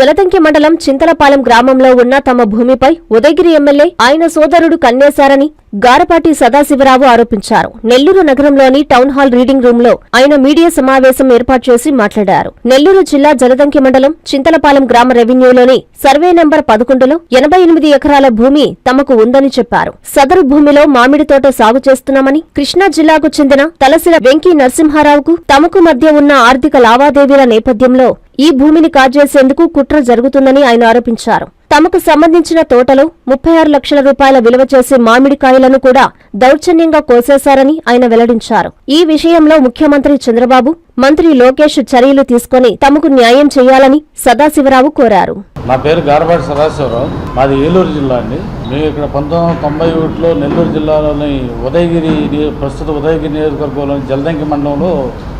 జలదంకి మండలం చింతలపాలెం గ్రామంలో ఉన్న తమ భూమిపై ఉదయగిరి ఎమ్మెల్యే ఆయన సోదరుడు కన్నేశారని గారపాటి సదాశివరావు ఆరోపించారు. నెల్లూరు నగరంలోని టౌన్ హాల్ రీడింగ్ రూమ్లో ఆయన మీడియా సమావేశం ఏర్పాటు చేసి మాట్లాడారు. నెల్లూరు జిల్లా జలదంకి మండలం చింతలపాలెం గ్రామ రెవెన్యూలోని సర్వే నంబర్ పదకొండులో ఎనభై ఎనిమిది ఎకరాల భూమి తమకు ఉందని చెప్పారు. సదరు భూమిలో మామిడి తోట సాగు చేస్తున్నామని కృష్ణా జిల్లాకు చెందిన తలసిల వెంకీ నరసింహారావుకు తమకు మధ్య ఉన్న ఆర్థిక లావాదేవీల నేపథ్యంలో ఈ భూమిని కాజేసేందుకు కుట్ర జరుగుతుందని ఆయన ఆరోపించారు. తమకు సంబంధించిన తోటలో ముప్పై ఆరు లక్షల రూపాయల విలువ చేసే మామిడికాయలను కూడా దౌర్జన్యంగా కోసేశారని ఆయన వెల్లడించారు. ఈ విషయంలో ముఖ్యమంత్రి చంద్రబాబు మంత్రి లోకేష్ చర్యలు తీసుకొని తమకు న్యాయం చేయాలని సదాశివరావు కోరారు. నా పేరు గారబాటి సదాశివరావు. మాది ఏలూరు జిల్లా అండి. మేము ఇక్కడ పంతొమ్మిది వందల తొంభై ఒకటిలో నెల్లూరు జిల్లాలోని ఉదయగిరి ప్రస్తుత ఉదయగిరి నియోజకవర్గంలోని జలదంకి మండలంలో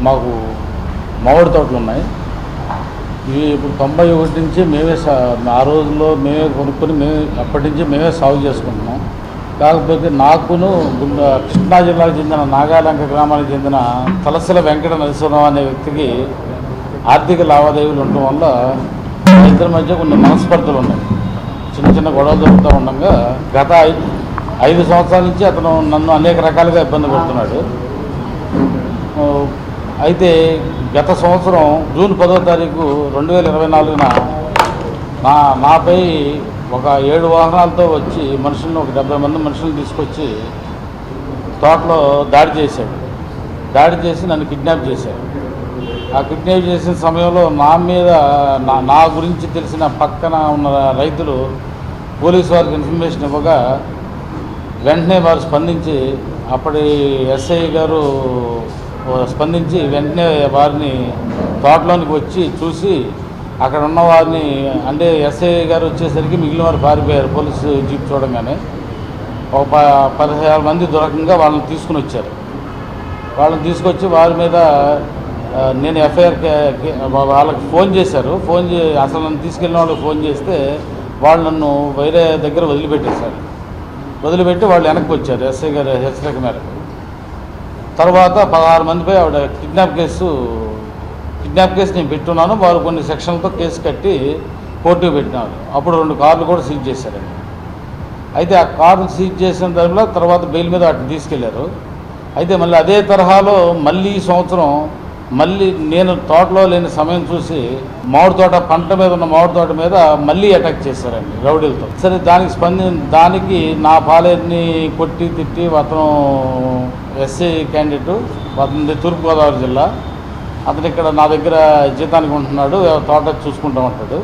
మాకు మామిడి తోటలు ఉన్నాయి. ఇవి ఇప్పుడు తొంభై ఒకటి నుంచి మేమే సా ఆ రోజుల్లో మేమే కొనుక్కొని మేమే అప్పటి నుంచి మేమే సాగు చేసుకుంటున్నాం. కాకపోతే నాకును కృష్ణా జిల్లాకు చెందిన నాగాలంక గ్రామానికి చెందిన తలసల వెంకట నరసింహరావు అనే వ్యక్తికి ఆర్థిక లావాదేవీలు ఉండటం వల్ల ఇద్దరి మధ్య కొన్ని మనస్పర్ధలు ఉన్నాయి. చిన్న చిన్న గొడవలు జరుగుతూ ఉండగా గత ఐదు సంవత్సరాల నుంచి అతను నన్ను అనేక రకాలుగా ఇబ్బంది పెడుతున్నాడు. అయితే గత సంవత్సరం జూన్ పదో తారీఖు రెండు వేల ఇరవై నాలుగున నా నాపై ఒక ఏడు వాహనాలతో వచ్చి మనుషులను ఒక డెబ్బై మంది మనుషులను తీసుకొచ్చి తోటలో దాడి చేశాడు. దాడి చేసి నన్ను కిడ్నాప్ చేశాడు ఆ కిడ్నాప్ చేసిన సమయంలో నా మీద నా నా గురించి తెలిసిన పక్కన ఉన్న రైతులు పోలీసు వారికి ఇన్ఫర్మేషన్ ఇవ్వగా వెంటనే వారు స్పందించి అప్పటి ఎస్ఐ గారు స్పందించి వెంటనే వారిని తోటలోనికి వచ్చి చూసి అక్కడ ఉన్న వారిని అంటే ఎస్ఐ గారు వచ్చేసరికి మిగిలిన వారు పారిపోయారు పోలీసు జీప్ చూడంగానే. ఒక ప పదిహేను మంది దొరకంగా వాళ్ళని తీసుకుని వచ్చారు. వాళ్ళని తీసుకొచ్చి వారి మీద నేను ఎఫ్ఐఆర్ వాళ్ళకి ఫోన్ చేశారు. ఫోన్ చే అసలు నన్ను తీసుకెళ్ళిన వాళ్ళకి ఫోన్ చేస్తే వాళ్ళు నన్ను వేరే దగ్గర వదిలిపెట్టేశారు. వదిలిపెట్టి వాళ్ళు వెనక్కి వచ్చారు ఎస్ఐ గారు హెచ్చరిక మేరకు. తర్వాత పదహారు మందిపై ఆవిడ కిడ్నాప్ కేసు కిడ్నాప్ కేసు నేను పెట్టున్నాను. వారు కొన్ని సెక్షన్లతో కేసు కట్టి కోర్టుకు పెట్టినారు. అప్పుడు రెండు కార్లు కూడా సీజ్ చేశారండి. అయితే ఆ కార్లు సీజ్ చేసిన టైంలో తర్వాత బెయిల్ మీద వాటిని తీసుకెళ్ళారు. అయితే మళ్ళీ అదే తరహాలో మళ్ళీ ఈ సంవత్సరం మళ్ళీ నేను తోటలో లేని సమయం చూసి మామిడి తోట పంట మీద ఉన్న మామిడి తోట మీద మళ్ళీ అటాక్ చేశారండి రౌడీలతో. సరే దానికి స్పంది దానికి నా పాలేరుని కొట్టి తిట్టి అతను ఎస్సీ క్యాండిడేట్ అతనిది తూర్పుగోదావరి జిల్లా. అతను ఇక్కడ నా దగ్గర జీతానికి ఉంటున్నాడు తోట చూసుకుంటూ ఉంటాడు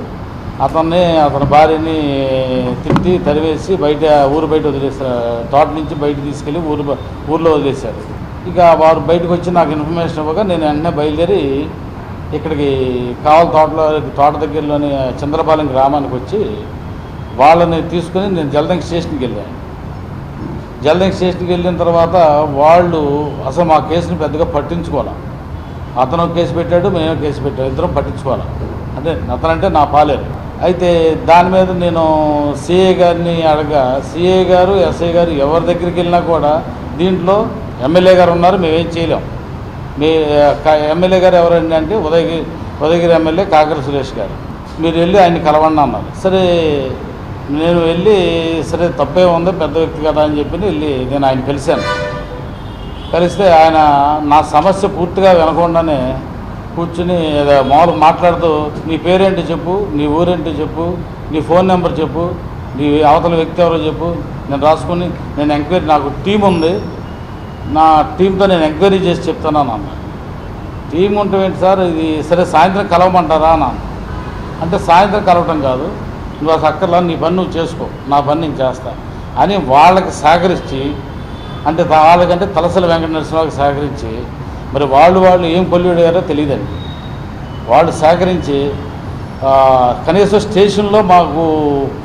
అతన్ని అతని భార్యని తిట్టి తరివేసి బయట ఊరు బయట వదిలేశారు తోట నుంచి బయట తీసుకెళ్ళి ఊరు ఊర్లో వదిలేశారు ఇక వారు బయటకు వచ్చి నాకు ఇన్ఫర్మేషన్ ఇవ్వగా నేను వెంటనే బయలుదేరి ఇక్కడికి కావల తోటలో తోట దగ్గరలోని చంద్రపాలెం గ్రామానికి వచ్చి వాళ్ళని తీసుకుని నేను జలదంకి స్టేషన్కి వెళ్ళాను. జలదంకి స్టేషన్కి వెళ్ళిన తర్వాత వాళ్ళు అసలు మా కేసుని పెద్దగా పట్టించుకోవాలి. అతను కేసు పెట్టాడు మేము కేసు పెట్టాడు ఇద్దరం పట్టించుకోవాలి. అంటే అతనంటే నా పాలేరు. అయితే దాని మీద నేను సిఏ గారిని అడగా సిఏ గారు ఎస్ఐ గారు ఎవరి దగ్గరికి వెళ్ళినా కూడా దీంట్లో ఎమ్మెల్యే గారు ఉన్నారు మేమేం చేయలేం. మీ ఎమ్మెల్యే గారు ఎవరండి అంటే ఉదయగిరి ఉదయగిరి ఎమ్మెల్యే కాకర సురేష్ గారు. మీరు వెళ్ళి ఆయన కలవండి అన్నారు. సరే నేను వెళ్ళి సరే తప్పే ఉంది పెద్ద వ్యక్తి కదా అని చెప్పి వెళ్ళి నేను ఆయన కలిశాను కలిస్తే ఆయన నా సమస్య పూర్తిగా వినకుండానే కూర్చుని ఏదో మామూలుగా మాట్లాడుతూ నీ పేరేంటి చెప్పు నీ ఊరేంటి చెప్పు నీ ఫోన్ నెంబర్ చెప్పు నీ అవతల వ్యక్తి ఎవరో చెప్పు. నేను రాసుకుని నేను ఎంక్వైరీ నాకు టీం ఉంది. నా టీంతో నేను ఎంక్వైరీ చేసి చెప్తున్నాను అన్న టీం ఉంటే ఏంటి సార్ ఇది సరే సాయంత్రం కలవమంటారా అన్నాను అంటే సాయంత్రం కలవటం కాదు నువ్వు అసలు అక్కర్లా నీ పని నువ్వు చేసుకో నా పని నేను చేస్తా అని వాళ్ళకి సహకరించి అంటే వాళ్ళకంటే తలసల వెంకట నరసింహకి సహకరించి మరి వాళ్ళు వాళ్ళు ఏం కొల్లుడారో తెలియదండి. వాళ్ళు సహకరించి కనీసం స్టేషన్లో మాకు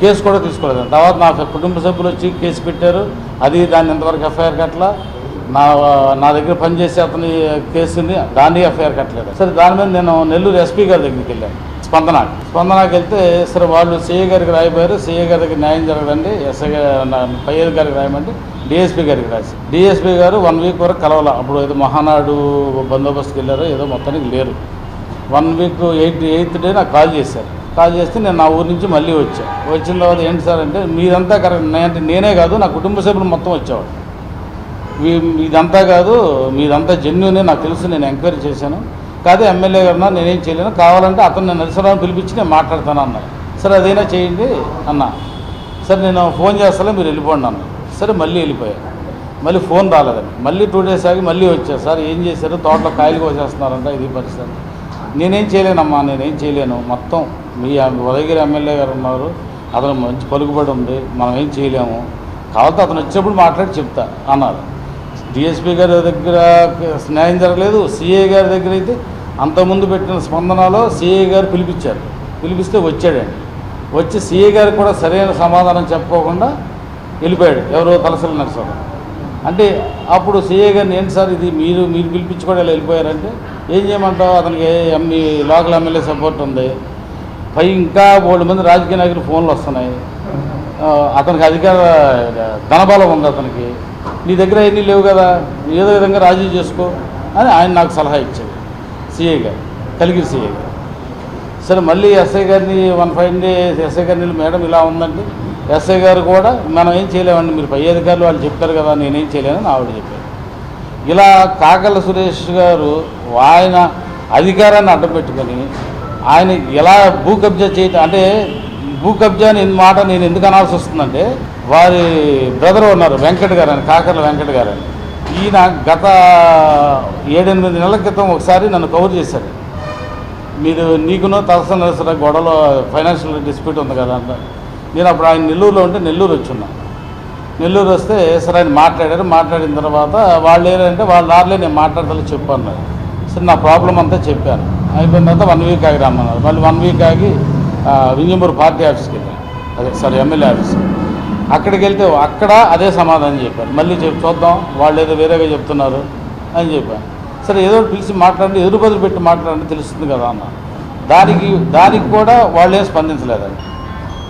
కేసు కూడా తీసుకోలేదు తర్వాత నా కుటుంబ సభ్యులు వచ్చి కేసు పెట్టారు అది దాన్ని ఇంతవరకు ఎఫ్ఐఆర్ కట్టలా? నా నా దగ్గర పనిచేసే అతని కేసుని దాన్ని ఎఫ్ఐఆర్ కట్టలేదు. సరే దాని మీద నేను నెల్లూరు ఎస్పీ గారి దగ్గరికి వెళ్ళాను స్పందనకి. స్పందనకి వెళ్తే సరే వాళ్ళు సీఏ గారికి రాయిపోయారు సీఏ గారి దగ్గర న్యాయం జరగదండి ఎస్ఐ పై గారికి రాయమంటే డిఎస్పీ గారికి రాసి. డిఎస్పీ గారు వన్ వీక్ వరకు కలవాల. అప్పుడు ఏదో మహానాడు బందోబస్తుకి వెళ్ళారో ఏదో మొత్తానికి లేరు. One week eight eighth day నాకు కాల్ చేశారు. కాల్ చేస్తే నేను నా ఊరి నుంచి మళ్ళీ వచ్చాను వచ్చిన తర్వాత ఏంటి సార్ అంటే మీరంతా కరెక్ట్ అంటే నేనే కాదు నా కుటుంబ సభ్యులు మొత్తం వచ్చేవాడు ఇదంతా కాదు మీదంతా జెన్యునే నాకు తెలుసు నేను ఎంక్వైరీ చేశాను. కాదు ఎమ్మెల్యే గారు నేనేం చేయలేను. కావాలంటే అతను నరసరావు పిలిపించి నేను మాట్లాడతాను అన్నారు సరే అదైనా చేయండి అన్నా. సరే నేను ఫోన్ చేస్తాను మీరు వెళ్ళిపోండి అన్న. సరే మళ్ళీ వెళ్ళిపోయాను మళ్ళీ ఫోన్ రాలేదండి మళ్ళీ టూ డేస్ ఆగి మళ్ళీ వచ్చారు సార్ ఏం చేశారు? తోటలో కాయలు కోసేస్తున్నారంట ఇది పరిస్థితి. నేనేం చేయలేనమ్మా నేనేం చేయలేను. మొత్తం మీ ఉదయగిరి ఎమ్మెల్యే గారు ఉన్నారు. అతను మంచి పలుకుబడి ఉంది. మనం ఏం చేయలేము. కాబట్టి అతను వచ్చినప్పుడు మాట్లాడి చెప్తా అన్నారు. డిఎస్పీ గారి దగ్గర న్యాయం జరగలేదు. సిఏ గారి దగ్గర అయితే అంతకుముందు పెట్టిన స్పందనలో సిఏ గారు పిలిపించారు. పిలిపిస్తే వచ్చాడండి. వచ్చి సిఏ గారికి కూడా సరైన సమాధానం చెప్పుకోకుండా వెళ్ళిపోయాడు. ఎవరో తలసరి నరసరావు అంటే అప్పుడు సిఏ గారిని ఏంటి సార్ ఇది? మీరు మీరు పిలిపించుకోవడం ఇలా వెళ్ళిపోయారంటే ఏం చేయమంటావు? అతనికి ఎంఈ లోకల్ ఎమ్మెల్యే సపోర్ట్ ఉంది. పై ఇంకా మూడు మంది రాజకీయ నాయకులు ఫోన్లు వస్తున్నాయి. అతనికి అధికార ధనబలం ఉంది అతనికి. నీ దగ్గర ఎన్ని లేవు కదా ఏదో విధంగా రాజీ చేసుకో అని ఆయన నాకు సలహా ఇచ్చాడు. సీఏ గారు కలిగిరి సీఏ గారు. సరే మళ్ళీ ఎస్ఐ గారిని వన్ ఫైవ్ డేస్ ఎస్ఐ గారిని మేడం ఇలా ఉందండి. ఎస్ఐ గారు కూడా మనం ఏం చేయలేమండి మీరు పై అధికారులు వాళ్ళు చెప్తారు కదా నేనేం చేయలేనని ఆవిడ చెప్పారు. ఇలా కాకల సురేష్ గారు ఆయన అధికారాన్ని అడ్డం పెట్టుకొని ఆయన ఎలా భూ కబ్జా చేయటం అంటే భూ కబ్జా అని మాట నేను ఎందుకు అనాల్సి వస్తుందంటే వారి బ్రదర్ ఉన్నారు వెంకట గారు అని కాకర్ల వెంకట గారు అని ఈయన గత ఏడెనిమిది నెలల క్రితం ఒకసారి నన్ను కవర్ చేశారు. మీరు నీకునో తలసన గొడవలో ఫైనాన్షియల్ డిస్ప్యూట్ ఉంది కదా అంట నేను అప్పుడు ఆయన నెల్లూరులో ఉంటే నెల్లూరు వచ్చున్నా. నెల్లూరు వస్తే సరే ఆయన మాట్లాడారు. మాట్లాడిన తర్వాత వాళ్ళు ఏంటంటే వాళ్ళ దారిలో నేను మాట్లాడతాను చెప్పు అన్నారు సరే నా ప్రాబ్లం అంతా చెప్పాను అయిపోయిన తర్వాత వన్ వీక్ ఆగి రమ్మన్నారు. మళ్ళీ వన్ వీక్ ఆగి వింజమూరు పార్టీ ఆఫీస్కి వెళ్ళాను. అదే సారీ ఎమ్మెల్యే ఆఫీస్ అక్కడికి వెళ్తే అక్కడ అదే సమాధానం చెప్పారు. మళ్ళీ చెప్ చూద్దాం వాళ్ళు ఏదో వేరేగా చెప్తున్నారు అని చెప్పాను సరే ఏదో ఒకటి పిలిచి మాట్లాడి ఎదురు బదులు పెట్టి మాట్లాడండి తెలుస్తుంది కదా అన్న. దానికి దానికి కూడా వాళ్ళు ఏం స్పందించలేదండి.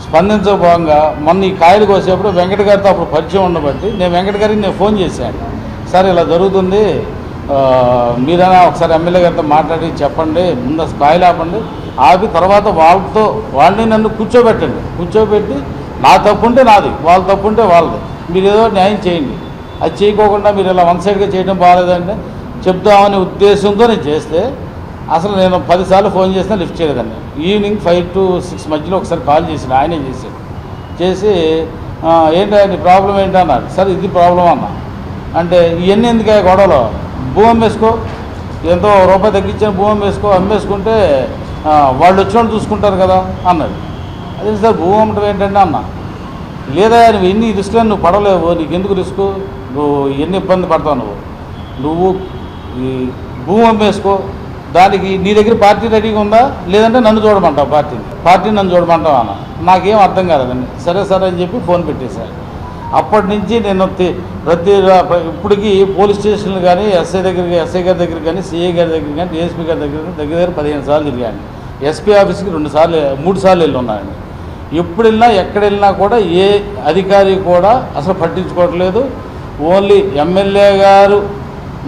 స్పందించకపోగా మొన్న ఈ కాయలు కోసేప్పుడు వెంకట గారితో అప్పుడు పరిచయం ఉండబట్టి నేను వెంకట గారికి నేను ఫోన్ చేశాను. సార్ ఇలా జరుగుతుంది. మీరైనా ఒకసారి ఎమ్మెల్యే గారితో మాట్లాడి చెప్పండి ముందు కాయలు ఆపండి. ఆపి తర్వాత వాళ్ళతో వాళ్ళని నన్ను కూర్చోబెట్టండి. కూర్చోబెట్టి నా తప్పు ఉంటే నాది వాళ్ళ తప్పు ఉంటే వాళ్ళది. మీరు ఏదో న్యాయం చేయండి. అది చేయకోకుండా మీరు ఇలా వన్ సైడ్గా చేయడం బాగాలేదంటే చెప్దామనే ఉద్దేశంతో నేను చేస్తే అసలు నేను పదిసార్లు ఫోన్ చేసినా లిఫ్ట్ చేయలేదండి. ఈవినింగ్ ఫైవ్ టు సిక్స్ మధ్యలో ఒకసారి కాల్ చేసిన ఆయనే చేశాడు. చేసి "ఆ, ఏంటి నీ ప్రాబ్లం ఏంటి? అన్నాడు. సరే ఇది ప్రాబ్లం అన్న. అంటే ఇవన్నీ ఎందుకు గొడవలు? భూ అమ్మేసుకో ఎంతో రూపాయి తగ్గించిన భూ అమ్మేసుకో అమ్మేసుకుంటే వాళ్ళు వచ్చినట్టు చూసుకుంటారు కదా అన్నది. అదే సార్ భూ అమ్మటం ఏంటంటే అన్న? లేదా నువ్వు ఎన్ని రిస్క్లు నువ్వు పడలేవు నీకు ఎందుకు రిస్క్? నువ్వు ఎన్ని ఇబ్బంది పడతావు నువ్వు? నువ్వు ఈ భూమి అమ్మేసుకో దానికి నీ దగ్గర పార్టీ రెడీగా ఉందా? లేదంటే నన్ను చూడమంటావు పార్టీని? పార్టీని నన్ను చూడమంటావు అన్న? నాకేం అర్థం కాలేదండి. సరే సరే అని చెప్పి ఫోన్ పెట్టేశాను అప్పటి నుంచి నేను ప్రతి ఇప్పటికీ పోలీస్ స్టేషన్లు కానీ ఎస్ఐ దగ్గరికి ఎస్ఐ గారి దగ్గర కానీ సిఐ గారి దగ్గర కానీ డిఎస్పీ గారి దగ్గర దగ్గర దగ్గర పదిహేను సార్లు తిరిగాను. ఎస్పీ ఆఫీస్కి రెండు సార్లు మూడు సార్లు వెళ్ళి ఉన్నాయండి ఎప్పుడు వెళ్ళినా ఎక్కడ వెళ్ళినా కూడా ఏ అధికారి కూడా అసలు పట్టించుకోవట్లేదు. ఓన్లీ ఎమ్మెల్యే గారు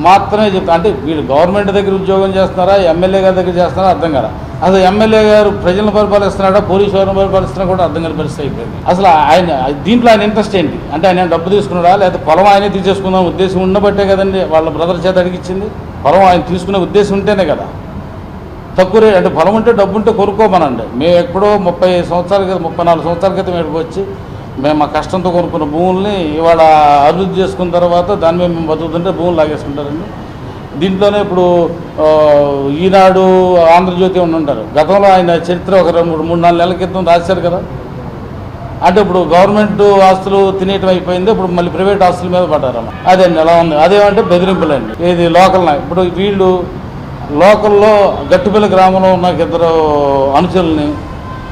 మాత్రమే చెప్తా అంటే వీళ్ళు గవర్నమెంట్ దగ్గర ఉద్యోగం చేస్తున్నారా ఎమ్మెల్యే గారి దగ్గర చేస్తున్నారా అర్థం కదా అసలు ఎమ్మెల్యే గారు ప్రజలను పరిపాలిస్తున్నాడా పోలీసు వారిని పరిపాలిస్తున్నా కూడా అర్థం కాని పరిస్థితి అయిపోయింది. అసలు ఆయన దీంట్లో ఆయన ఇంట్రెస్ట్ ఏంటి? అంటే ఆయన డబ్బు తీసుకున్నాడా లేకపోతే పొలం ఆయనే తీసేసుకుందాం ఉద్దేశం ఉండబట్టే కదండి వాళ్ళ బ్రదర్ చేత అడిగిచ్చింది? పొలం ఆయన తీసుకునే ఉద్దేశం ఉంటేనే కదా. తక్కువ రేట్ అంటే పొలం ఉంటే డబ్బు ఉంటే కొనుక్కోమనండి. మేము ఎప్పుడో ముప్పై సంవత్సరాల క్రితం ముప్పై నాలుగు సంవత్సరాల క్రితం ఇక్కడికి వచ్చి మేము మా కష్టంతో కొనుక్కున్న భూముల్ని ఇవాళ అభివృద్ధి చేసుకున్న తర్వాత దాని మీద మేము బతుకుతుంటే భూములు లాగేసుకుంటారండి. దీంట్లోనే ఇప్పుడు ఈనాడు ఆంధ్రజ్యోతి ఉండి ఉంటారు. గతంలో ఆయన చరిత్ర ఒక రెండు మూడు మూడు నాలుగు నెలల క్రితం రాశారు కదా. అంటే ఇప్పుడు గవర్నమెంట్ ఆస్తులు తినేయటం అయిపోయింది ఇప్పుడు మళ్ళీ ప్రైవేట్ ఆస్తుల మీద పడ్డారు అన్న అదే ఎలా ఉంది? అదేమంటే బెదిరింపులు అండి ఇది లోకల్ ఇప్పుడు వీళ్ళు లోకల్లో గట్టుపల్లి గ్రామంలో ఉన్న ఇద్దరు అనుచరుల్ని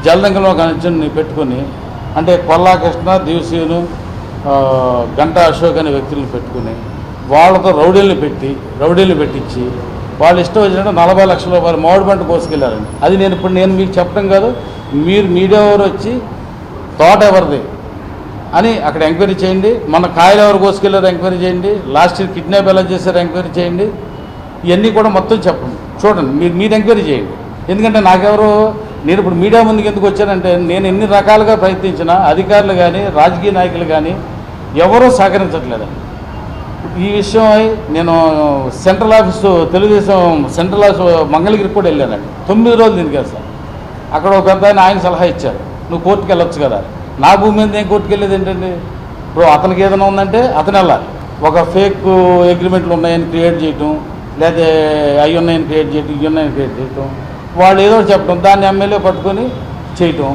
జలదంగంలో ఒక అనుచరుని పెట్టుకొని అంటే కొల్లా కృష్ణ దివసేను గంటా అశోక్ అనే వ్యక్తులను పెట్టుకుని వాళ్ళతో రౌడీలను పెట్టి రౌడీలు పెట్టించి వాళ్ళు ఇష్టం వచ్చినట్టు నలభై లక్షల రూపాయలు మామిడి పంట కోసుకెళ్ళారండి అది నేను ఇప్పుడు నేను మీకు చెప్పడం కాదు మీరు మీడియా వారు వచ్చి తోట ఎవరిది? అని అక్కడ ఎంక్వైరీ చేయండి. మన కాయలు ఎవరు కోసుకెళ్ళారు ఎంక్వైరీ చేయండి. లాస్ట్ ఇయర్ కిడ్నాప్ ఎలా చేశారు ఎంక్వైరీ చేయండి. ఇవన్నీ కూడా మొత్తం చెప్పండి. చూడండి మీరు మీరు ఎంక్వైరీ చేయండి. ఎందుకంటే నాకెవరు నేను ఇప్పుడు మీడియా ముందుకు ఎందుకు వచ్చానంటే నేను ఎన్ని రకాలుగా ప్రయత్నించినా అధికారులు కానీ రాజకీయ నాయకులు కానీ ఎవరూ సహకరించట్లేదండి. ఈ విషయమై నేను central office Telugu Desam central office మంగళగిరికి కూడా వెళ్ళానండి తొమ్మిది రోజులు దీనికి సార్. అక్కడ ఒక పెద్ద ఆయన ఆయన సలహా ఇచ్చారు. నువ్వు కోర్టుకు వెళ్ళొచ్చు కదా నా భూమి మీద నేను కోర్టుకు వెళ్ళేది ఏంటండి? ఇప్పుడు అతనికి ఏదైనా ఉందంటే అతను వెళ్ళాలి. ఒక ఫేక్ అగ్రిమెంట్లు ఉన్నాయని క్రియేట్ చేయటం లేదా అవి ఉన్నాయని క్రియేట్ చేయటం ఇవి ఉన్నాయని క్రియేట్ చేయటం వాళ్ళు ఏదో ఒకటి చెప్పడం దాన్ని ఎమ్మెల్యే పట్టుకొని చేయటం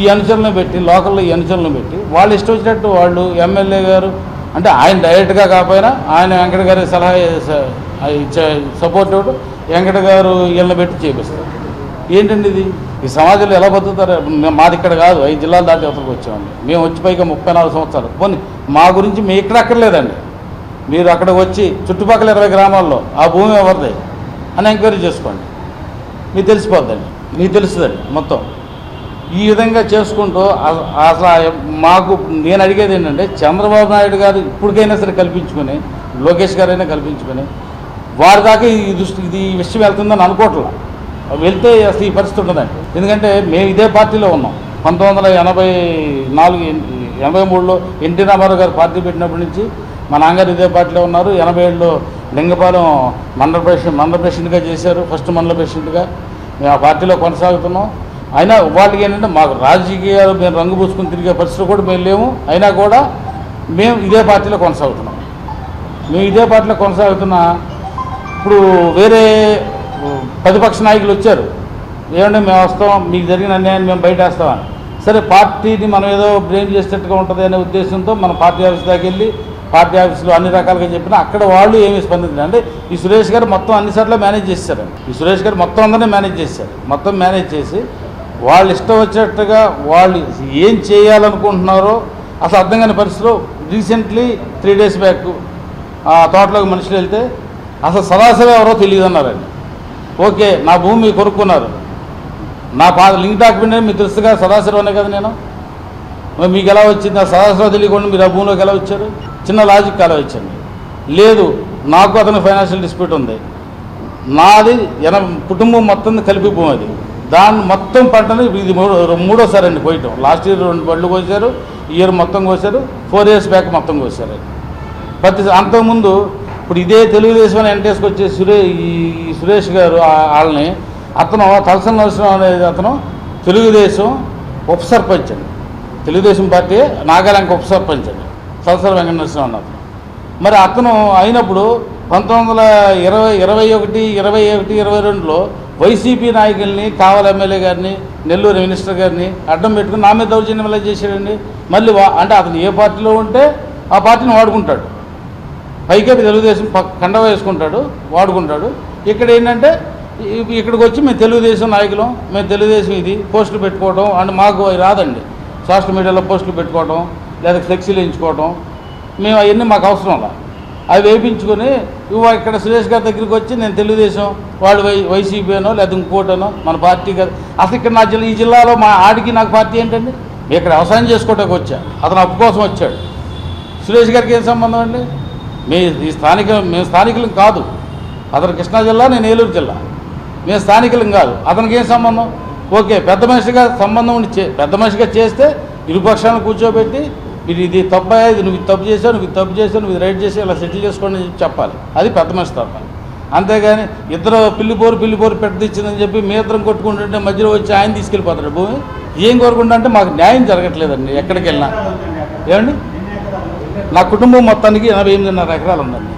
ఈ అనుచరులను పెట్టి లోకల్లో ఈ అనుచరులను పెట్టి వాళ్ళు ఇష్టం వచ్చినట్టు వాళ్ళు ఎమ్మెల్యే గారు అంటే ఆయన డైరెక్ట్గా కాకపోయినా ఆయన వెంకట గారి సలహా ఇచ్చే సపోర్ట్ ఇవ్వడం వెంకట గారు వీళ్ళని పెట్టి చేపిస్తారు. ఏంటండి ఇది? ఈ సమాజంలో ఎలా బతుకుతారు? మాది ఇక్కడ కాదు ఐదు జిల్లాలు దాటి అవతలకు వచ్చామండి మేము వచ్చి పైగా ముప్పై నాలుగు సంవత్సరాలు. పోనీ మా గురించి మీ ఇక్కడ అక్కర్లేదండి. మీరు అక్కడ వచ్చి చుట్టుపక్కల ఇరవై గ్రామాల్లో ఆ భూమి ఎవరిది? అని ఎంక్వైరీ చేసుకోండి. మీకు తెలిసిపోద్దండి. మీకు తెలుస్తుందండి మొత్తం. ఈ విధంగా చేసుకుంటూ అసలు మాకు నేను అడిగేది ఏంటంటే చంద్రబాబు నాయుడు గారు ఇప్పటికైనా సరే కల్పించుకొని లోకేష్ గారైనా కల్పించుకొని వారి దాకా ఈ దృష్టి ఇది విషయం వెళ్తుందని అనుకోవట్లా వెళ్తే అసలు ఈ పరిస్థితి ఉండదండి. ఎందుకంటే మేము ఇదే పార్టీలో ఉన్నాం. పంతొమ్మిది వందల ఎనభై నాలుగు ఎనభై మూడులో ఎన్టీ రామారావు గారు పార్టీ పెట్టినప్పటి నుంచి మా నాన్నగారు ఇదే పార్టీలో ఉన్నారు. ఎనభై ఏడులో లింగపాలెం మండల ప్రెసిడెంట్ మండల ప్రెసిడెంట్గా చేశారు. ఫస్ట్ మండల ప్రెసిడెంట్గా. మేము ఆ పార్టీలో కొనసాగుతున్నాం. అయినా వాళ్ళకి ఏంటంటే మాకు రాజకీయాలు మేము రంగు పూసుకుని తిరిగే పరిస్థితులు కూడా మేము లేము అయినా కూడా మేము ఇదే పార్టీలో కొనసాగుతున్నాం. మేము ఇదే పార్టీలో కొనసాగుతున్నా ఇప్పుడు వేరే ప్రతిపక్ష నాయకులు వచ్చారు. ఏమంటే మేము వస్తాం మీకు జరిగిన అన్యాయాన్ని మేము బయట వేస్తామని సరే పార్టీని మనం ఏదో బ్లేమ్ చేసేటట్టుగా ఉంటుంది అనే ఉద్దేశంతో మన పార్టీ ఆఫీస్ దాకా వెళ్ళి పార్టీ ఆఫీసులో అన్ని రకాలుగా చెప్పినా అక్కడ వాళ్ళు ఏమీ స్పందించారు అంటే ఈ సురేష్ గారు మొత్తం అన్ని సార్లు మేనేజ్ చేశారు ఈ సురేష్ గారు మొత్తం అందరినీ మేనేజ్ చేశారు. మొత్తం మేనేజ్ చేసి వాళ్ళు ఇష్టం వచ్చేట్టుగా వాళ్ళు ఏం చేయాలనుకుంటున్నారో అసలు అర్థం కాని పరిస్థితిలో రీసెంట్లీ త్రీ డేస్ బ్యాక్ ఆ తోటలోకి మనుషులు వెళ్తే అసలు సరాసరి ఎవరో తెలియదన్నారండి. ఓకే నా భూమి మీరు కొనుక్కున్నారు. నా పాత లింక్ డాక్యుమెంట్ మీకు తెలుసుగా సరాసరి అనే కదా నేను? మీకు ఎలా వచ్చింది? ఆ సరాసరి తెలియకుండా మీరు ఆ భూమిలోకి ఎలా వచ్చారు? చిన్న లాజిక్ ఎలా వచ్చింది లేదు నాకు అతను ఫైనాన్షియల్ డిస్ప్యూట్ ఉంది. నాది ఎన కుటుంబం మొత్తం కలిపి భూమి అది. దాన్ని మొత్తం పంటని ఇది మూడోసారి అండి పోయటం లాస్ట్ ఇయర్ రెండు పళ్ళు కోసారు ఇయర్ మొత్తం కోసారు ఫోర్ ఇయర్స్ బ్యాక్ మొత్తం కోసారు. ప్రతి అంతకుముందు ఇప్పుడు ఇదే తెలుగుదేశం అని ఎన్టీఎస్కి వచ్చే సురే ఈ సురేష్ గారు వాళ్ళని అతను తలసన నరసింహ అనేది అతను తెలుగుదేశం ఉప సర్పంచ్ అండి. తెలుగుదేశం పార్టీ నాగాలంక ఉప సర్పంచ్ అండి. తలసన వెంకట నరసింహ అన్న అతను. మరి అతను అయినప్పుడు పంతొమ్మిది వందల ఇరవై ఇరవై ఒకటి ఇరవై ఒకటి ఇరవై రెండులో వైసీపీ నాయకుల్ని కావల ఎమ్మెల్యే గారిని నెల్లూరు మినిస్టర్ గారిని అడ్డం పెట్టుకుని నా మీద దౌర్జన్యం ఎలా చేశాడండి? మళ్ళీ వా- అంటే అతను ఏ పార్టీలో ఉంటే ఆ పార్టీని వాడుకుంటాడు. పైకెట్టి తెలుగుదేశం పక్- కండ వేసుకుంటాడు వాడుకుంటాడు. ఇక్కడ ఏంటంటే ఇక్కడికి వచ్చి మేము తెలుగుదేశం నాయకులం మేము తెలుగుదేశం ఇది పోస్టులు పెట్టుకోవడం అండ్ మాకు రాదండి. సోషల్ మీడియాలో పోస్టులు పెట్టుకోవడం లేదా ఫ్లెక్సీలు వేయించుకోవడం మేము అవన్నీ మాకు అవసరం అలా. అవి వేయించుకొని ఇవ్వ ఇక్కడ సురేష్ గారి దగ్గరికి వచ్చి నేను తెలుగుదేశం వాడు వై వైసీపీనో లేదా ఇంకోటనో మన పార్టీ గారు. అసలు ఇక్కడ నా జిల్లా ఈ జిల్లాలో మా ఆడికి నాకు పార్టీ ఏంటండి? ఇక్కడ వ్యవసాయం చేసుకోవటానికి వచ్చా. అతను అప్పు కోసం వచ్చాడు. సురేష్ గారికి ఏం సంబంధం అండి? మీ ఈ స్థానిక మేము స్థానికులం కాదు. అతను కృష్ణా జిల్లా నేను ఏలూరు జిల్లా. మేము స్థానికులం కాదు. అతనికి ఏం సంబంధం? ఓకే పెద్ద మనిషిగా సంబంధం ఉండి పెద్ద మనిషిగా చేస్తే ఇరుపక్షాలను కూర్చోబెట్టి మీరు ఇది తప్పు ఇది నువ్వు తప్పు చేసావు నువ్వు తప్పు చేసావు నువ్వు రైట్ చేసి ఇలా సెటిల్ చేసుకోండి అని చెప్పి చెప్పాలి. అది పెద్ద మనిషి తప్ప అంతేగాని ఇద్దరు పిల్లిపోరు పిల్లిపోరు పెట్టదిచ్చిందని చెప్పి మీ ఇద్దరం కొట్టుకుంటుంటే మధ్యలో వచ్చి ఆయన తీసుకెళ్ళిపోతాడు భూమి. ఏం కోరుకుంటా అంటే మాకు న్యాయం జరగట్లేదండి ఎక్కడికి వెళ్ళినా ఏమండి? నా కుటుంబం మొత్తానికి ఎనభై ఎనిమిదిన్నర ఎకరాలు ఉందండి.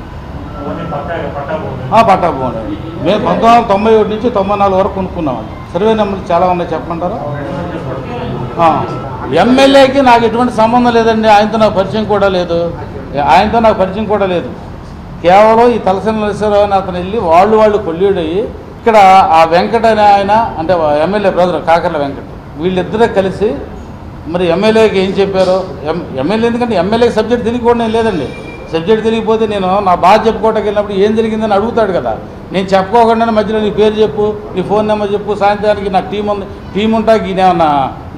పట్టా భూమి. మేము పంతొమ్మిది వందల తొంభై ఒకటి నుంచి తొంభై నాలుగు వరకు కొనుక్కున్నామండి. సర్వే నెంబర్లు చాలా ఉన్నాయి చెప్పమంటారా? ఎమ్మెల్యేకి నాకు ఎటువంటి సంబంధం లేదండి. ఆయనతో నాకు పరిచయం కూడా లేదు. ఆయనతో నాకు పరిచయం కూడా లేదు. కేవలం ఈ తలసిన నరసింహరావు అని అతను వెళ్ళి వాళ్ళు వాళ్ళు కొల్లీడయ్యి ఇక్కడ ఆ వెంకట అనే ఆయన అంటే ఎమ్మెల్యే బ్రదర్ కాకర్ల వెంకట వీళ్ళిద్దరే కలిసి మరి ఎమ్మెల్యేకి ఏం చెప్పారో? ఎం ఎమ్మెల్యే ఎందుకంటే ఎమ్మెల్యేకి సబ్జెక్ట్ తెలియకపోవడం ఏం లేదండి. సబ్జెక్ట్ తెలియకపోతే నేను నా బాధ చెప్పుకోవటం వెళ్ళినప్పుడు ఏం జరిగిందని అడుగుతాడు కదా. నేను చెప్పుకోకుండా మధ్యలో నీ పేరు చెప్పు నీ ఫోన్ నెంబర్ చెప్పు సాయంత్రానికి నాకు టీం ఉంది టీం ఉంటాకి ఈయనేమన్నా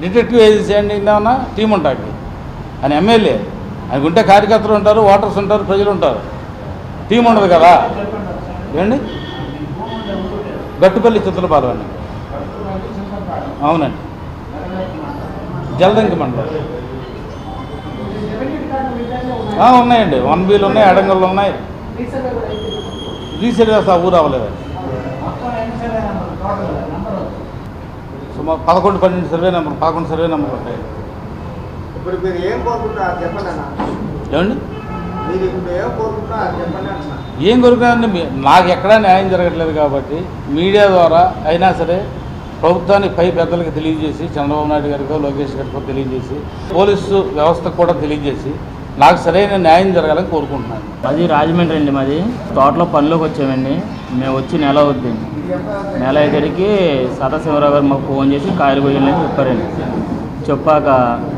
డిటెక్టివ్ ఏజెన్సీ అండి ఈయనేమన్నా టీం ఉంటాకి. అని ఎమ్మెల్యే ఆయనకు ఉంటే కార్యకర్తలు ఉంటారు ఓటర్స్ ఉంటారు ప్రజలు ఉంటారు. టీం ఉండదు కదా. ఏమండి గట్టుపల్లి చిత్రపాలు అండి. అవునండి. జలదంకి మండలం. ఉన్నాయండి. వన్ బీలు ఉన్నాయి అడంగళ్ళు ఉన్నాయి. రీసెంట్ చేస్తా ఊరు అవ్వలేదండి సుమారు పదకొండు పన్నెండు సర్వే నెంబర్ పదకొండు సర్వే నెంబర్ ఉంటాయి. ఇప్పుడు మీరు ఏం కోరుకుంటారు చెప్పండి ఏం నాకు ఎక్కడా న్యాయం జరగట్లేదు కాబట్టి మీడియా ద్వారా అయినా సరే ప్రభుత్వానికి పై పెద్దలకు తెలియజేసి చంద్రబాబు నాయుడు గారికో లోకేష్ గారికో తెలియజేసి పోలీసు వ్యవస్థకు కూడా తెలియజేసి నాకు సరైన న్యాయం జరగాలని కోరుకుంటున్నాను. మాది రాజమండ్రి అండి మాది. తోటలో పనిలోకి వచ్చామండి. మేము వచ్చి నెల అవుద్దండి నెల అయ్యేసరికి సదాశివరావు గారు మాకు ఫోన్ చేసి కాయలు కొయ్యాలని చెప్పారండి. చెప్పాక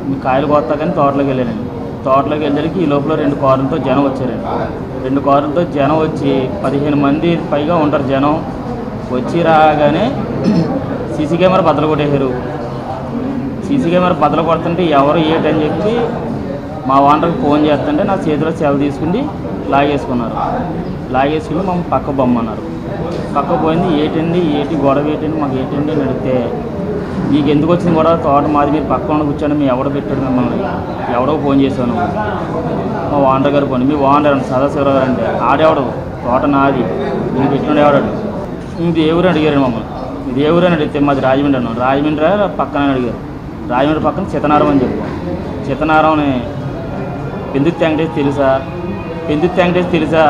మీ కాయలు కొత్తాకని తోటలోకి వెళ్ళానండి తోటలోకి వెళ్ళేసరికి ఈ లోపల రెండు కారులతో జనం వచ్చారండి. రెండు కారులతో జనం వచ్చి పదిహేను మంది పైగా ఉంటారు జనం. వచ్చి రాగానే సీసీ కెమెరా బద్దలు కొట్టేశారు. సీసీ కెమెరా బద్దలు కొడుతుంటే ఎవరు ఏటని చెప్పి మా ఓనర్కి ఫోన్ చేస్తుంటే నా చేతిలో సెల్ తీసుకుని లాగేసుకున్నారు. లాగేసుకుని మమ్మల్ని పక్క బొమ్మన్నారు. పక్క పోయింది ఏటండి? ఏటి? గొడవ ఏటండి? మాకు ఏటండి? అని అడిగితే మీకు ఎందుకు వచ్చింది గొడవ? తోట మాది మీరు పక్కన కూర్చొని మీ ఎవడో పెట్టాడు మిమ్మల్ని? ఎవడో ఫోన్ చేశాను మా ఓనర్ గారు ఫోన్ మీ ఓనర్ అండి సదాశివరావు గారు అంటే ఆడేవాడు? తోట నాది. మీరు పెట్టినాడు ఎవడాడు ఇది ఏ ఊరు అడిగారు మమ్మల్ని. ఇది ఏ ఊరు అని అడిగితే మాది రాజమండ్రి అన్నాం రాజమండ్రి పక్కన అడిగారు. రాజమండ్రి పక్కన చితనారం అని చెప్పాం చితనారం అని పెందుత్ వెంకటేష్ తెలుసా? పెందుత్ వెంకటేష్ తెలుసా?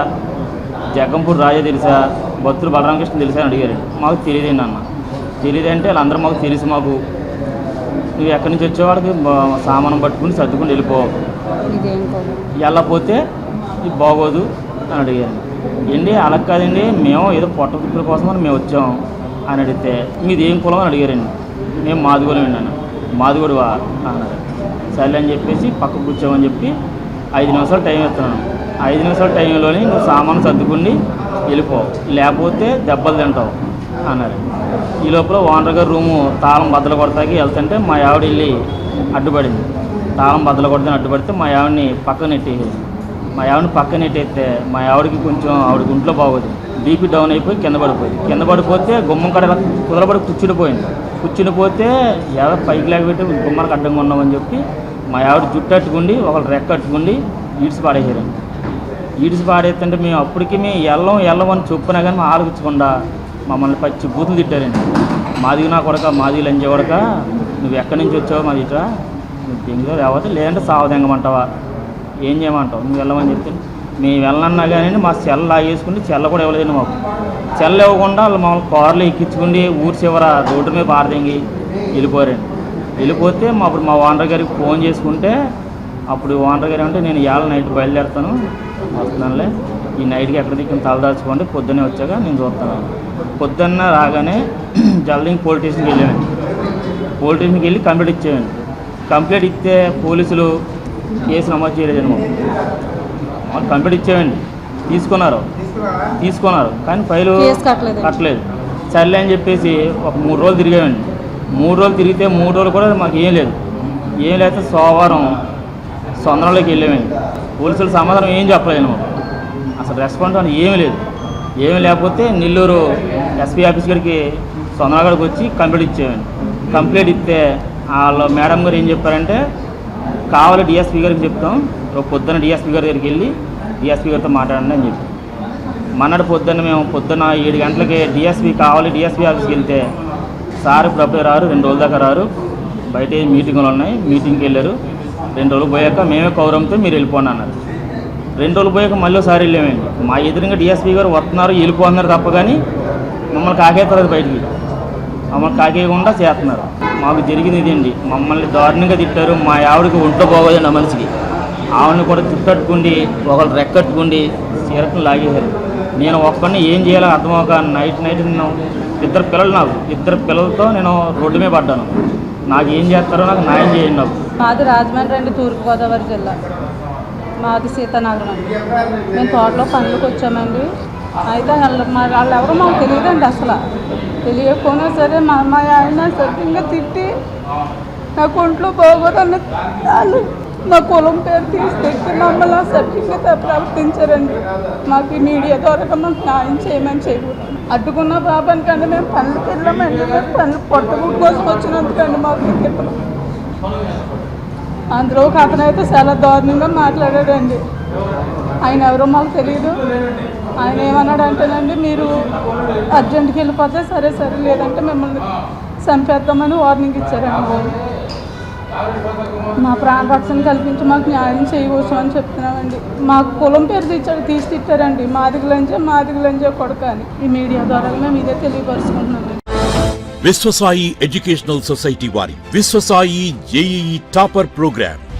జగ్గంపూడి రాజా తెలుసా? భక్తులు బలరామకృష్ణ తెలుసా అని అడిగారు. మాకు తెలియదండి అన్న. తెలియదంటే వాళ్ళందరూ మాకు తెలుసు మాకు. నువ్వు ఎక్కడి నుంచి వచ్చే వాళ్ళకి సామానం పట్టుకుని సర్దుకుని వెళ్ళిపోవు వెళ్ళకపోతే ఇది బాగోదు అని అడిగారు. ఏంటి? అలా కాదండి. మేము ఏదో పొట్ట తిప్పుల కోసం అని మేము వచ్చాం అని అడిగితే మీది ఏం కులం అని అడిగారండి. మేము మాదిగోళం అన్నాను మాదిగోడువా అన్నారు. సర్లే అని చెప్పేసి పక్క కూర్చోమని చెప్పి ఐదు నిమిషాలు టైం ఇస్తున్నాను. ఐదు నిమిషాల టైంలోనే నువ్వు సామాను సర్దుకుని వెళ్ళిపో. లేకపోతే దెబ్బలు తింటావు అన్నారు. ఈ లోపల ఓనర్ గారు రూము తాళం బద్దలు కొడతాకి వెళ్తుంటే మా ఆవిడ వెళ్ళి అడ్డుపడింది. తాళం బద్దలు కొడితే అడ్డుపడితే మా ఆవిడని పక్కన నెట్టేసింది. మా ఆవిడని పక్కన నెట్టేస్తే మా ఆవిడకి కొంచెం ఆవిడ గుంట్లో బాగోదు. బీపీ డౌన్ అయిపోయి కింద పడిపోయింది. కింద పడిపోతే గుమ్మం కడ ఇలా కుదరబడి కూర్చునిపోయింది కూర్చునిపోతే ఎవరు పైకి లేకపోతే గుమ్మనికి అడ్డంగా ఉన్నామని చెప్పి మా ఆవిడ జుట్టు అట్టుకుండి ఒకళ్ళు రెక్క అట్టుకుండి ఈడ్చి పాడేసారండి ఈడ్చి పాడేస్తుంటే మేము అప్పటికి మేము వెళ్ళం వెళ్ళం అని చెప్పినా కానీ మా ఆలోచించకుండా మమ్మల్ని పచ్చి బూతులు తిట్టారండి. మాది నా కొడక మాది లంజ కొడక నువ్వు ఎక్కడి నుంచి వచ్చావు మాది ఇట్రా? నువ్వు బెంగళూరు లేకపోతే లేదంటే సావదెంగమంటావా ఏం చేయమంటావు? నువ్వు వెళ్ళమని చెప్తే మేము వెళ్ళన్నా కానీ మా సెల్ లాగేసుకుని చెల్ల కూడా ఇవ్వలేదు మాకు. చెల్ల ఇవ్వకుండా వాళ్ళు మమ్మల్ని కార్లు ఎక్కించుకుని ఊరి చివర రోడ్డు మీద పారదెంగి వెళ్ళిపోయారండి. వెళ్ళిపోతే మా అప్పుడు మా ఓనర్ గారికి ఫోన్ చేసుకుంటే అప్పుడు ఓనర్ గారు అంటే నేను ఇవాళ నైట్ బయలుదేరుతాను వస్తున్నానులే. ఈ నైట్కి ఎక్కడ దిక్కున తలదాచుకోండి పొద్దున్నే వచ్చాక నేను చూస్తాను. పొద్దున్న రాగానే జల్దింగ్ పోలీస్ స్టేషన్కి వెళ్ళాను. పోలీస్ స్టేషన్కి వెళ్ళి కంప్లైంట్ ఇచ్చేయండి కంప్లైంట్ ఇస్తే పోలీసులు కేసు నమోదు చేయలేదండి మాకు కంప్లైంట్ ఇచ్చేయండి తీసుకున్నారు. తీసుకున్నారా. కానీ ఫైలు. కట్టలేదు. సర్లే అని చెప్పేసి ఒక మూడు రోజులు తిరిగామండి మూడు రోజులు తిరిగితే మూడు రోజులు కూడా మాకు ఏం లేదు. ఏం లేకపోతే సోమవారం సొందరంలోకి వెళ్ళామండి. పోలీసులు సమాధానం ఏం చెప్పలేదు మాకు. అసలు రెస్పాన్స్ అని ఏమీ లేదు. ఏమీ లేకపోతే నెల్లూరు ఎస్పీ ఆఫీస్ గారికి సొందరగడికి వచ్చి కంప్లైంట్ ఇచ్చేయండి కంప్లైంట్ ఇస్తే వాళ్ళు మేడం గారు ఏం చెప్పారంటే కావాలి డిఎస్పీ గారికి చెప్తాం రేపు పొద్దున్న డిఎస్పీ గారి దగ్గరికి వెళ్ళి డిఎస్పీ గారితో మాట్లాడండి అని చెప్పి మన్నాడు పొద్దున్న మేము పొద్దున్న ఏడు గంటలకి డిఎస్పీ కావాలి డిఎస్పీ ఆఫీస్కి వెళ్తే సార్ ఇప్పుడు అప్పుడే రారు రెండు రోజుల దాకా రారు. బయట మీటింగ్లు ఉన్నాయి. మీటింగ్కి వెళ్ళారు. రెండు రోజులు పోయాక మేమే కౌరంతో మీరు వెళ్ళిపోండి అన్నారు. రెండు రోజులు పోయాక మళ్ళీ ఒకసారి వెళ్ళామండి. మా ఎదురుగా డిఎస్పీ గారు వస్తున్నారు వెళ్ళిపోతున్నారు తప్ప కానీ మమ్మల్ని కాకేస్తారు బయటికి. మమ్మల్ని కాకేయకుండా చేస్తున్నారు. మాకు జరిగింది ఇదండి. మమ్మల్ని దారుణంగా తిట్టారు. మా ఆవిడకి ఒంట్లో పోగోదండి ఆ మనిషికి. ఆవిడని కూడా చుట్టట్టుకుండి ఒకళ్ళు రెక్కట్టుకుండి చీరకుని లాగేశారు. నేను ఒక్కడిని ఏం చేయాలో అర్థమవుక నైట్ నైట్ నేను ఇద్దరు పిల్లలు నాకు. ఇద్దరు పిల్లలతో నేను రోడ్డు మీద పడ్డాను. నాకు ఏం చేస్తారో నాకు న్యాయం చేయండి నాకు. మాది రాజమండ్రి అండి తూర్పుగోదావరి జిల్లా. మాది సీతానగరం అండి. మేము తోటలో పనులకు వచ్చామండి. అయితే వాళ్ళు వాళ్ళు ఎవరో మాకు తెలియదండి అసలు. తెలియకపోయినా సరే మా అమ్మాయి ఆయన సరిగ్గా తిట్టి నాకు ఒంట్లో బాగోదన్న వాళ్ళు మా కులం పేరు తీసుకెట్టి మమ్మల్ని సర్టిఫికేట్ ప్రవర్తించారండి మాకు ఈ మీడియా ద్వారా మాకు న్యాయం చేయమని చేయకూడదు అడ్డుకున్న పాపానికంటే మేము పనులకు వెళ్ళామండి. మేము పనులు పొట్టగుడ్డు కోసం వచ్చినందుకండి మాకు ఈ తిప్పలు అందులో ఒక అతను అయితే చాలా దారుణంగా మాట్లాడాడండి. ఆయన ఎవరో మాకు తెలియదు ఆయన ఏమన్నాడంటేనండి మీరు అర్జెంట్కి వెళ్ళిపోతే సరే సరే లేదంటే మిమ్మల్ని చంపేద్దామని వార్నింగ్ ఇచ్చారండి. మా ప్రాణ రక్షణ కల్పించి మాకు న్యాయం చేయవచ్చు అని చెప్తున్నామండి. మాకు కులం పేరు తెచ్చాడు తీసి తిట్టారండి. మాదిగలంజే మాదిగలంజే మాదిగ కొడక అని ఈ మీడియా ద్వారా మేము ఇదే తెలియపరుచుకుంటున్నాం విశ్వసాయి ఎడ్యుకేషనల్ సొసైటీ వారి Vishwasai JEE topper program.